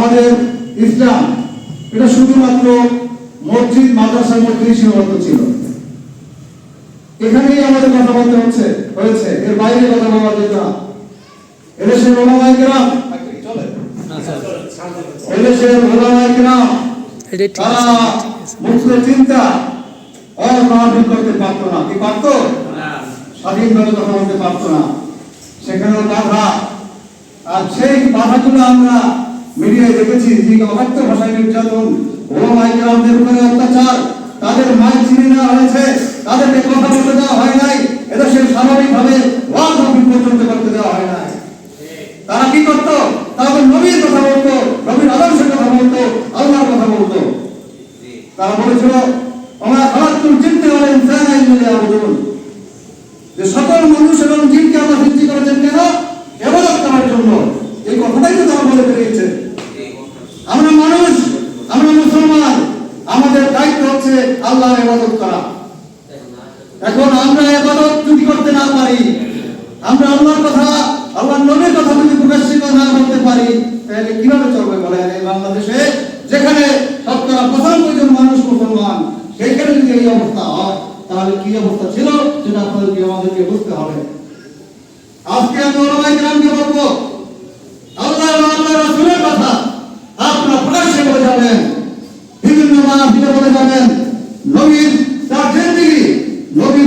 আমাদের ইসলাম এটা শুধুমাত্র মসজিদ মাদ্রাসার মধ্যেই সীমাবদ্ধ ছিল। এখানেই আমাদের কথা বলতে হচ্ছে হয়েছে। এর বাইরে কথা বলা যেত না এদেশের ওলামায়ে চলে এদেশের ওলামায়ে এটা তারা মুক্ত চিন্তা অমানবিক করতে পারতো না। কি পারতো? স্বাধীনভাবে কথা বলতে পারতো না। সেখানেও বাধা। আর সেই বাধাগুলো আমরা মিডিয়ায় দেখেছি যে অবাধ্য ভাষায় নির্যাতন। ও মাইগ্রামদের উপরে অত্যাচার। তাদের মাইক চিনে নেওয়া হয়েছে। তাদেরকে কথা বলতে দেওয়া হয় নাই। এদেশের স্বাভাবিকভাবে ওয়াজ মাহফিল পর্যন্ত করতে দেওয়া হয় নাই। তারা কি করতো? তারা তো নবীর কথা বলতো, নবীর আদর্শের কথা বলতো, আল্লাহর কথা বলতো। তারা বলেছিল আমরা খালাকুল জিন্নে ওয়াল ইনসানা ইল্লা লিয়াবুদুন। যে সকল মানুষ এবং জিনকে আল্লাহ সৃষ্টি করেছেন কেন? ইবাদত করার জন্য এই কথাটাই তো তারা বলে বেরিয়েছে আমরা মানুষ আমরা মুসলমান আমাদের দায়িত্ব হচ্ছে আল্লাহর ইবাদত করা। এখন আমরা ইবাদত যদি করতে না পারি, আমরা আল্লাহর কথা, আল্লাহর নবীর কথা যদি প্রকাশিত না করতে পারি, তাহলে কীভাবে চলবে বলেন? এই বাংলাদেশে যেখানে শতকরা পঁচানব্বই জন মানুষ মুসলমান, সেইখানে যদি এই অবস্থা হয়, তাহলে কি অবস্থা ছিল? সেটা আপনাদেরকে, আমাদেরকে বুঝতে হবে। আজকে আমি ওলামাই গ্রামকে বলব আল্লাহ এবং আল্লাহ রাসূলের কথা আপনারা প্রকাশ্যে বলে যাবেন বিভিন্ন মাহফিলে বলে যাবেন নবীর তার জিন্দেগি নবীর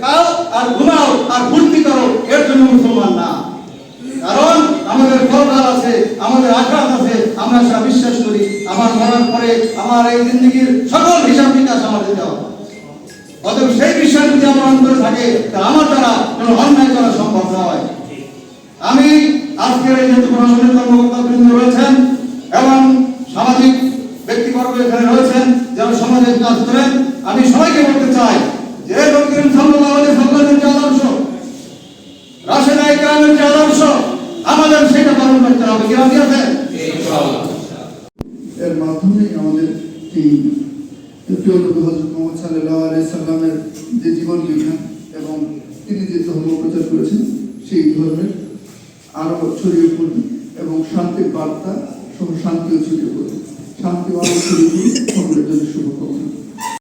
খাও আর ঘুমাও আর ফুর্তি করো, এর জন্য মুসলমান না। কারণ আমাদের পরকাল আছে, আমাদের আঘাত আছে, আমরা সেটা বিশ্বাস করি। আমার মরার পরে আমার এই জিন্দগির সকল হিসাব নিকাশ দিতে হবে। অতএব সেই বিশ্বাস যদি আমার অন্তরে থাকে, তা আমার দ্বারা কোনো অন্যায় করা সম্ভব নয়। আমি আজকের এই যেহেতু প্রশাসনিক কর্মকর্তা বৃন্দ রয়েছেন এবং সামাজিক ব্যক্তিবর্গ এখানে রয়েছেন, যারা সমাজের কাজ করেন, আমি সবাইকে বলতে চাই যে নবী করিম সাল্লাল্লাহু আলাইহি সাল্লামের যে আদর্শ রাশেদা ইকরামের যে আদর্শ আমাদের করতে হবে কি রাজি আছেন এর মাধ্যমেই আমাদের এই প্রিয় নবী হযরত মুহাম্মদ সাল্লাল্লাহু আলাইহি সাল্লামের যে জীবন বিধান এবং তিনি যে ধর্ম প্রচার করেছেন সেই ধর্মের আরও ছড়িয়ে পড়বে এবং শান্তির বার্তা সহ শান্তিও ছড়িয়ে পড়বে। শান্তি আরও ছড়িয়ে পড়বে। সকলের জন্য শুভকামনা।